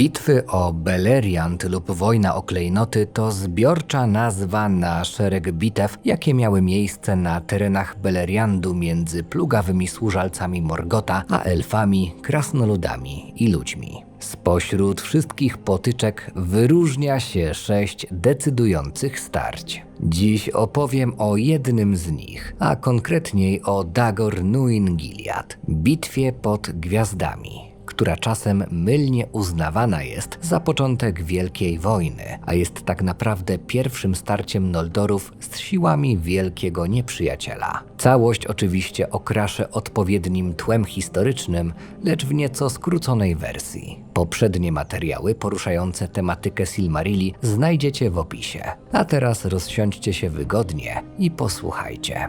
Bitwy o Beleriand lub wojna o klejnoty to zbiorcza nazwa na szereg bitew, jakie miały miejsce na terenach Beleriandu między plugawymi służalcami Morgota, a elfami, krasnoludami i ludźmi. Spośród wszystkich potyczek wyróżnia się sześć decydujących starć. Dziś opowiem o jednym z nich, a konkretniej o Dagor Nuin Gilead, bitwie pod gwiazdami która czasem mylnie uznawana jest za początek Wielkiej Wojny, a jest tak naprawdę pierwszym starciem Noldorów z siłami wielkiego nieprzyjaciela. Całość oczywiście okraszę odpowiednim tłem historycznym, lecz w nieco skróconej wersji. Poprzednie materiały poruszające tematykę Silmarilli znajdziecie w opisie. A teraz rozsiądźcie się wygodnie i posłuchajcie.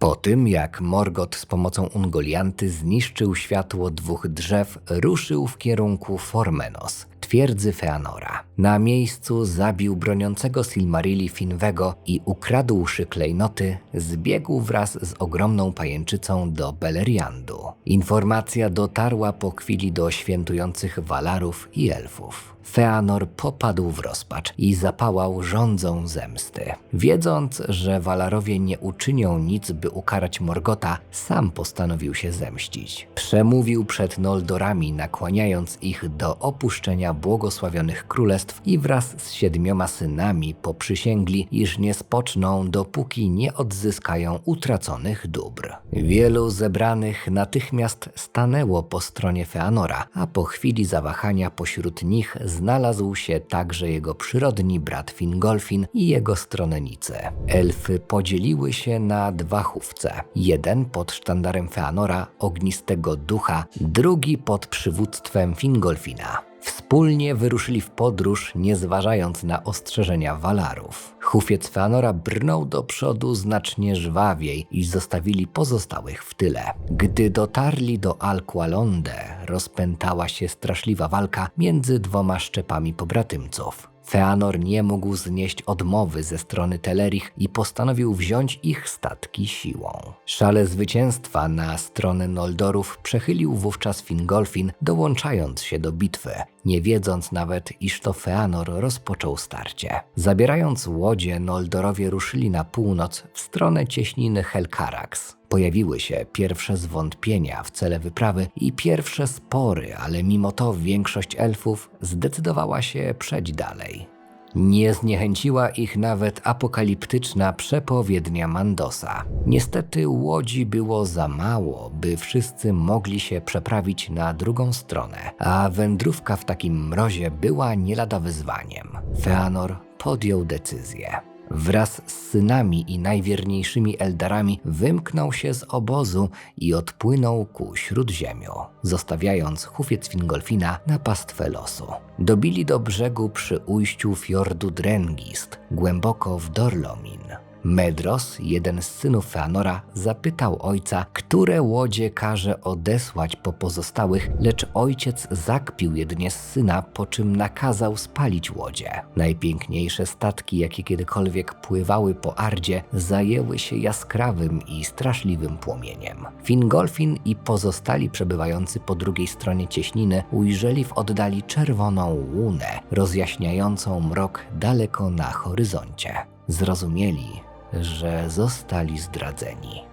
Po tym, jak Morgot z pomocą Ungolianty zniszczył światło dwóch drzew, ruszył w kierunku Formenos, twierdzy Feanora. Na miejscu zabił broniącego Silmarilli Finwego i ukradłszy klejnoty, zbiegł wraz z ogromną pajęczycą do Beleriandu. Informacja dotarła po chwili do świętujących Walarów i Elfów. Feanor popadł w rozpacz i zapałał rządzą zemsty. Wiedząc, że Walarowie nie uczynią nic, by ukarać Morgota, sam postanowił się zemścić. Przemówił przed Noldorami, nakłaniając ich do opuszczenia błogosławionych królestw i wraz z siedmioma synami poprzysięgli, iż nie spoczną, dopóki nie odzyskają utraconych dóbr. Wielu zebranych natychmiast stanęło po stronie Feanora, a po chwili zawahania pośród nich znalazł się także jego przyrodni brat Fingolfin i jego stronnice. Elfy podzieliły się na dwa chówce. Jeden pod sztandarem Feanora, ognistego ducha, drugi pod przywództwem Fingolfina. Wspólnie wyruszyli w podróż, nie zważając na ostrzeżenia Walarów. Hufiec Feanora brnął do przodu znacznie żwawiej i zostawili pozostałych w tyle. Gdy dotarli do Alqualonde, rozpętała się straszliwa walka między dwoma szczepami pobratymców. Feanor nie mógł znieść odmowy ze strony Telerich i postanowił wziąć ich statki siłą. Szale zwycięstwa na stronę Noldorów przechylił wówczas Fingolfin, dołączając się do bitwy, nie wiedząc nawet, iż to Feanor rozpoczął starcie. Zabierając łodzie, Noldorowie ruszyli na północ w stronę cieśniny Helcarax. Pojawiły się pierwsze zwątpienia w cele wyprawy i pierwsze spory, ale mimo to większość elfów zdecydowała się przejść dalej. Nie zniechęciła ich nawet apokaliptyczna przepowiednia Mandosa. Niestety łodzi było za mało, by wszyscy mogli się przeprawić na drugą stronę, a wędrówka w takim mrozie była nie lada wyzwaniem. Feanor podjął decyzję. Wraz z synami i najwierniejszymi Eldarami wymknął się z obozu i odpłynął ku śródziemiu, zostawiając hufiec Fingolfina na pastwę losu. Dobili do brzegu przy ujściu fiordu Drengist, głęboko w Dorlomin. Medros, jeden z synów Feanora, zapytał ojca, które łodzie każe odesłać po pozostałych, lecz ojciec zakpił jedynie z syna, po czym nakazał spalić łodzie. Najpiękniejsze statki, jakie kiedykolwiek pływały po Ardzie, zajęły się jaskrawym i straszliwym płomieniem. Fingolfin i pozostali przebywający po drugiej stronie cieśniny ujrzeli w oddali czerwoną łunę, rozjaśniającą mrok daleko na horyzoncie. Zrozumieli, że zostali zdradzeni.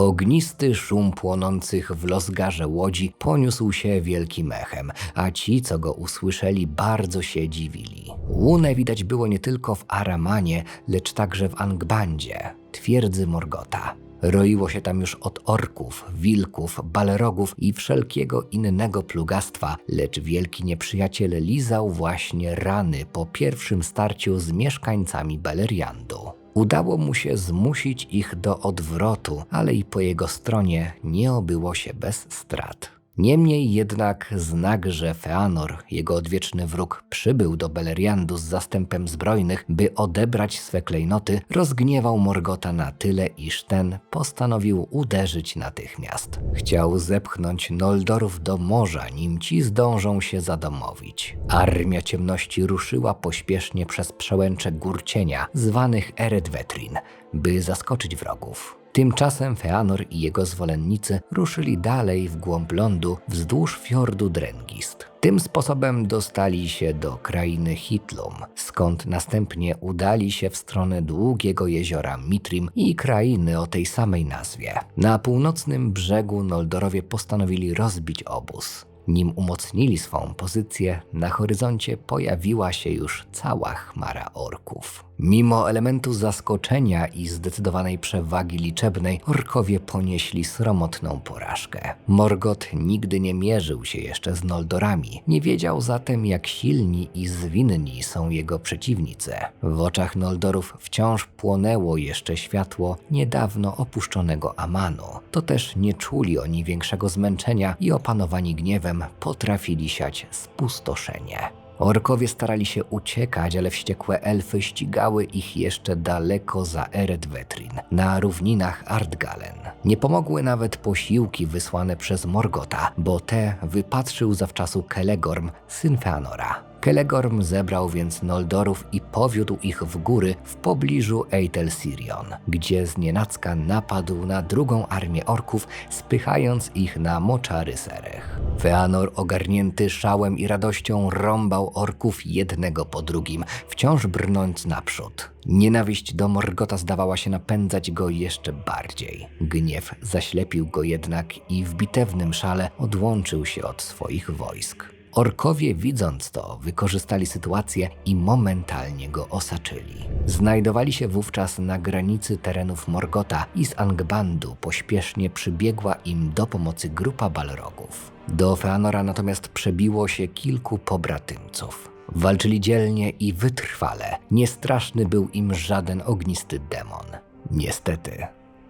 Ognisty szum płonących w losgarze łodzi poniósł się wielkim echem, a ci, co go usłyszeli, bardzo się dziwili. Łunę widać było nie tylko w Aramanie, lecz także w Angbandzie, twierdzy Morgota. Roiło się tam już od orków, wilków, balerogów i wszelkiego innego plugastwa, lecz wielki nieprzyjaciel lizał właśnie rany po pierwszym starciu z mieszkańcami Beleriandu. Udało mu się zmusić ich do odwrotu, ale i po jego stronie nie obyło się bez strat. Niemniej jednak znak, że Feanor, jego odwieczny wróg, przybył do Beleriandu z zastępem zbrojnych, by odebrać swe klejnoty, rozgniewał Morgota na tyle, iż ten postanowił uderzyć natychmiast. Chciał zepchnąć Noldorów do morza, nim ci zdążą się zadomowić. Armia ciemności ruszyła pośpiesznie przez przełęcze gór cienia, zwanych Eredwetrin, by zaskoczyć wrogów. Tymczasem Feanor i jego zwolennicy ruszyli dalej w głąb lądu wzdłuż fiordu Drengist. Tym sposobem dostali się do krainy Hitlum, skąd następnie udali się w stronę długiego jeziora Mitrim i krainy o tej samej nazwie. Na północnym brzegu Noldorowie postanowili rozbić obóz. Nim umocnili swą pozycję, na horyzoncie pojawiła się już cała chmara orków. Mimo elementu zaskoczenia i zdecydowanej przewagi liczebnej, orkowie ponieśli sromotną porażkę. Morgot nigdy nie mierzył się jeszcze z Noldorami, nie wiedział zatem, jak silni i zwinni są jego przeciwnicy. W oczach Noldorów wciąż płonęło jeszcze światło niedawno opuszczonego Amanu. To też nie czuli oni większego zmęczenia i opanowani gniewem potrafili siać spustoszenie. Orkowie starali się uciekać, ale wściekłe elfy ścigały ich jeszcze daleko za Eredwetrin, na równinach Ardgalen. Nie pomogły nawet posiłki wysłane przez Morgota, bo te wypatrzył zawczasu Kelegorm, syn Feanora. Kelegorm zebrał więc Noldorów i powiódł ich w góry w pobliżu Eitel Sirion, gdzie znienacka napadł na drugą armię orków, spychając ich na moczary Serech. Feanor, ogarnięty szałem i radością, rąbał orków jednego po drugim, wciąż brnąc naprzód. Nienawiść do Morgota zdawała się napędzać go jeszcze bardziej. Gniew zaślepił go jednak i w bitewnym szale odłączył się od swoich wojsk. Orkowie, widząc to, wykorzystali sytuację i momentalnie go osaczyli. Znajdowali się wówczas na granicy terenów Morgota i z Angbandu pośpiesznie przybiegła im do pomocy grupa balrogów. Do Feanora natomiast przebiło się kilku pobratymców. Walczyli dzielnie i wytrwale. Niestraszny był im żaden ognisty demon. Niestety,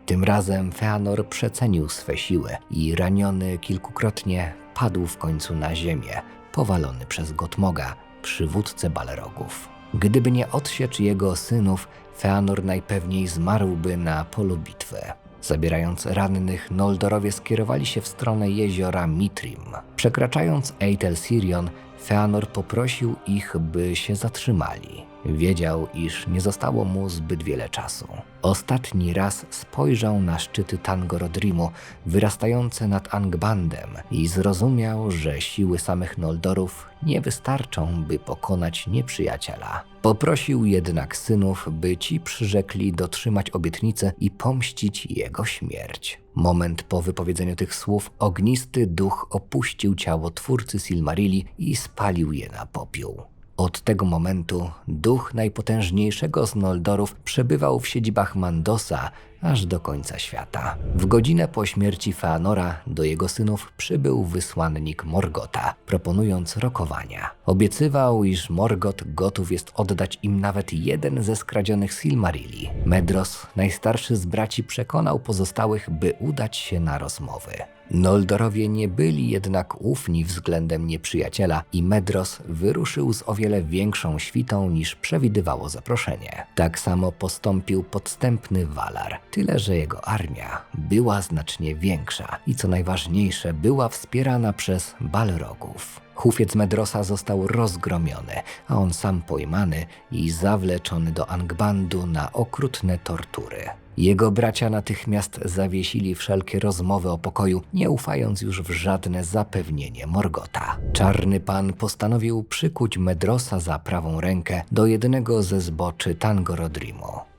tym razem Feanor przecenił swe siły i raniony kilkukrotnie padł w końcu na ziemię, powalony przez Gotmoga, przywódcę Balrogów. Gdyby nie odsiecz jego synów, Feanor najpewniej zmarłby na polu bitwy. Zabierając rannych, Noldorowie skierowali się w stronę jeziora Mitrim. Przekraczając Eitel Sirion, Feanor poprosił ich, by się zatrzymali. Wiedział, iż nie zostało mu zbyt wiele czasu. Ostatni raz spojrzał na szczyty Tangorodrimu wyrastające nad Angbandem i zrozumiał, że siły samych Noldorów nie wystarczą, by pokonać nieprzyjaciela. Poprosił jednak synów, by ci przyrzekli dotrzymać obietnicy i pomścić jego śmierć. Moment po wypowiedzeniu tych słów ognisty duch opuścił ciało twórcy Silmarilli i spalił je na popiół. Od tego momentu duch najpotężniejszego z Noldorów przebywał w siedzibach Mandosa aż do końca świata. W godzinę po śmierci Feanora do jego synów przybył wysłannik Morgota, proponując rokowania. Obiecywał, iż Morgot gotów jest oddać im nawet jeden ze skradzionych Silmarilli. Medros, najstarszy z braci, przekonał pozostałych, by udać się na rozmowy. Noldorowie nie byli jednak ufni względem nieprzyjaciela i Medros wyruszył z o wiele większą świtą niż przewidywało zaproszenie. Tak samo postąpił podstępny Valar, tyle że jego armia była znacznie większa i co najważniejsze była wspierana przez Balrogów. Hufiec Medrosa został rozgromiony, a on sam pojmany i zawleczony do Angbandu na okrutne tortury. Jego bracia natychmiast zawiesili wszelkie rozmowy o pokoju, nie ufając już w żadne zapewnienie Morgota. Czarny pan postanowił przykuć Medrosa za prawą rękę do jednego ze zboczy Tangorodrimu.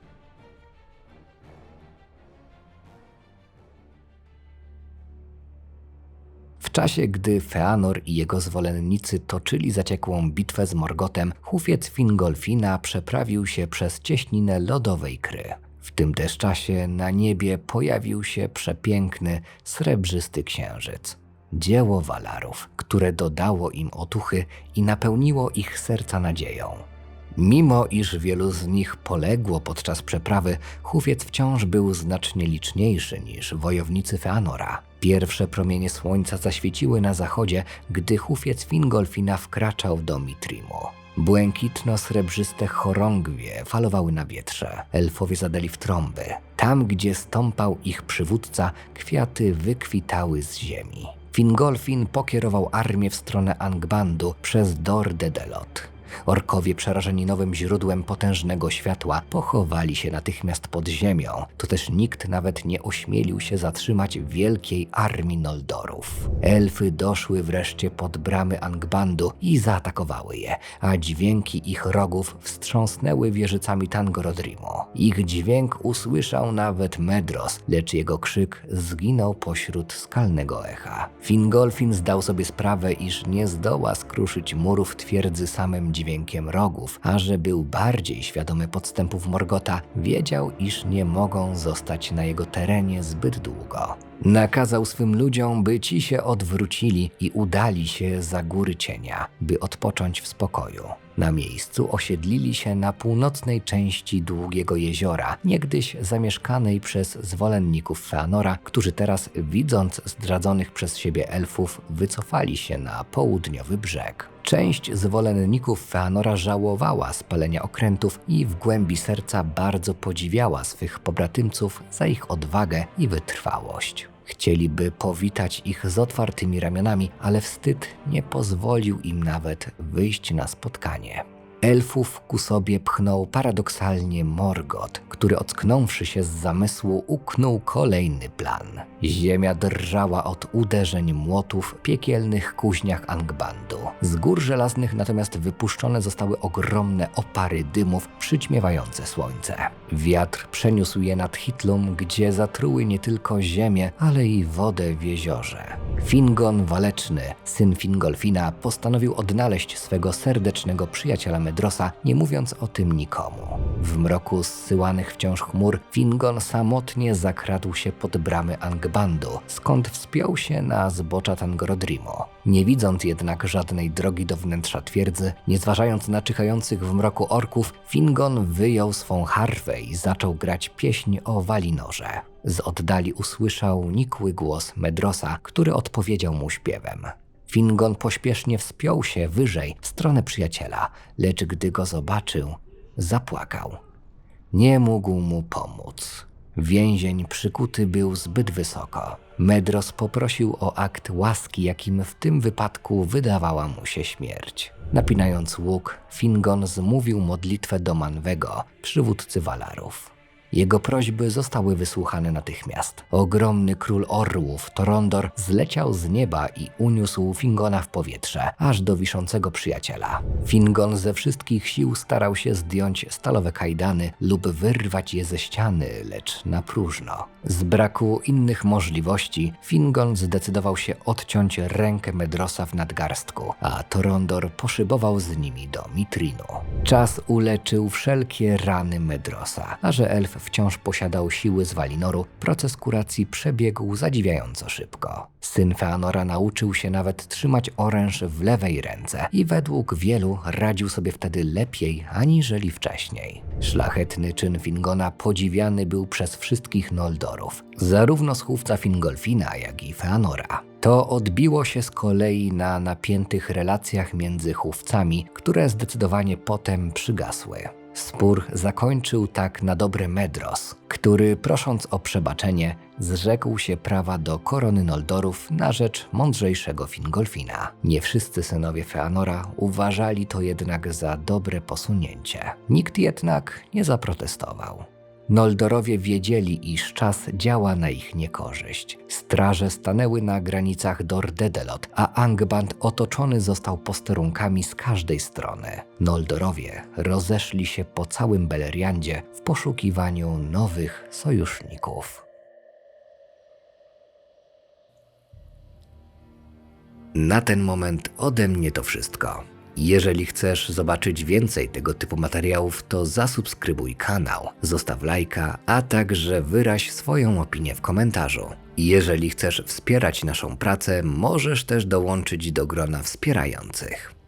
Czasie, gdy Feanor i jego zwolennicy toczyli zaciekłą bitwę z Morgotem, hufiec Fingolfina przeprawił się przez cieśninę lodowej kry. W tym też czasie na niebie pojawił się przepiękny, srebrzysty księżyc. Dzieło Walarów, które dodało im otuchy i napełniło ich serca nadzieją. Mimo iż wielu z nich poległo podczas przeprawy, hufiec wciąż był znacznie liczniejszy niż wojownicy Feanora. Pierwsze promienie słońca zaświeciły na zachodzie, gdy hufiec Fingolfina wkraczał do Mitrimu. Błękitno-srebrzyste chorągwie falowały na wietrze. Elfowie zadali w trąby. Tam, gdzie stąpał ich przywódca, kwiaty wykwitały z ziemi. Fingolfin pokierował armię w stronę Angbandu przez Dor Dedelot. Orkowie, przerażeni nowym źródłem potężnego światła, pochowali się natychmiast pod ziemią. Tu też nikt nawet nie ośmielił się zatrzymać wielkiej armii Noldorów. Elfy doszły wreszcie pod bramy Angbandu i zaatakowały je, a dźwięki ich rogów wstrząsnęły wieżycami Tangorodrimu. Ich dźwięk usłyszał nawet Medros, lecz jego krzyk zginął pośród skalnego echa. Fingolfin zdał sobie sprawę, iż nie zdoła skruszyć murów twierdzy samym dźwiękiem rogów, a że był bardziej świadomy podstępów Morgota, wiedział, iż nie mogą zostać na jego terenie zbyt długo. Nakazał swym ludziom, by ci się odwrócili i udali się za góry cienia, by odpocząć w spokoju. Na miejscu osiedlili się na północnej części długiego jeziora, niegdyś zamieszkanej przez zwolenników Feanora, którzy teraz, widząc zdradzonych przez siebie elfów, wycofali się na południowy brzeg. Część zwolenników Feanora żałowała spalenia okrętów i w głębi serca bardzo podziwiała swych pobratymców za ich odwagę i wytrwałość. Chcieliby powitać ich z otwartymi ramionami, ale wstyd nie pozwolił im nawet wyjść na spotkanie. Elfów ku sobie pchnął paradoksalnie Morgot, który ocknąwszy się z zamysłu uknął kolejny plan. Ziemia drżała od uderzeń młotów w piekielnych kuźniach Angbandu. Z gór żelaznych natomiast wypuszczone zostały ogromne opary dymów przyćmiewające słońce. Wiatr przeniósł je nad Hitlum, gdzie zatruły nie tylko ziemię, ale i wodę w jeziorze. Fingon Waleczny, syn Fingolfina, postanowił odnaleźć swego serdecznego przyjaciela Medrosa, nie mówiąc o tym nikomu. W mroku zsyłanych wciąż chmur, Fingon samotnie zakradł się pod bramy Angbandu, skąd wspiął się na zbocza Tangorodrimu. Nie widząc jednak żadnej drogi do wnętrza twierdzy, nie zważając na czyhających w mroku orków, Fingon wyjął swą harfę i zaczął grać pieśń o Walinorze. Z oddali usłyszał nikły głos Medrosa, który odpowiedział mu śpiewem. Fingon pośpiesznie wspiął się wyżej w stronę przyjaciela, lecz gdy go zobaczył, zapłakał. Nie mógł mu pomóc. Więzień przykuty był zbyt wysoko. Medros poprosił o akt łaski, jakim w tym wypadku wydawała mu się śmierć. Napinając łuk, Fingon zmówił modlitwę do Manwego, przywódcy Walarów. Jego prośby zostały wysłuchane natychmiast. Ogromny król orłów, Torondor, zleciał z nieba i uniósł Fingona w powietrze, aż do wiszącego przyjaciela. Fingon ze wszystkich sił starał się zdjąć stalowe kajdany lub wyrwać je ze ściany, lecz na próżno. Z braku innych możliwości, Fingon zdecydował się odciąć rękę Medrosa w nadgarstku, a Torondor poszybował z nimi do Mitrinu. Czas uleczył wszelkie rany Medrosa, a że elf wciąż posiadał siły z Walinoru, proces kuracji przebiegł zadziwiająco szybko. Syn Feanora nauczył się nawet trzymać oręż w lewej ręce i według wielu radził sobie wtedy lepiej aniżeli wcześniej. Szlachetny czyn Fingona podziwiany był przez wszystkich Noldorów, zarówno schówca Fingolfina, jak i Feanora. To odbiło się z kolei na napiętych relacjach między chówcami, które zdecydowanie potem przygasły. Spór zakończył tak na dobre Medros, który prosząc o przebaczenie, zrzekł się prawa do korony Noldorów na rzecz mądrzejszego Fingolfina. Nie wszyscy synowie Feanora uważali to jednak za dobre posunięcie. Nikt jednak nie zaprotestował. Noldorowie wiedzieli, iż czas działa na ich niekorzyść. Straże stanęły na granicach Dor-Dedelot, a Angband otoczony został posterunkami z każdej strony. Noldorowie rozeszli się po całym Beleriandzie w poszukiwaniu nowych sojuszników. Na ten moment ode mnie to wszystko. Jeżeli chcesz zobaczyć więcej tego typu materiałów, to zasubskrybuj kanał, zostaw lajka, a także wyraź swoją opinię w komentarzu. Jeżeli chcesz wspierać naszą pracę, możesz też dołączyć do grona wspierających.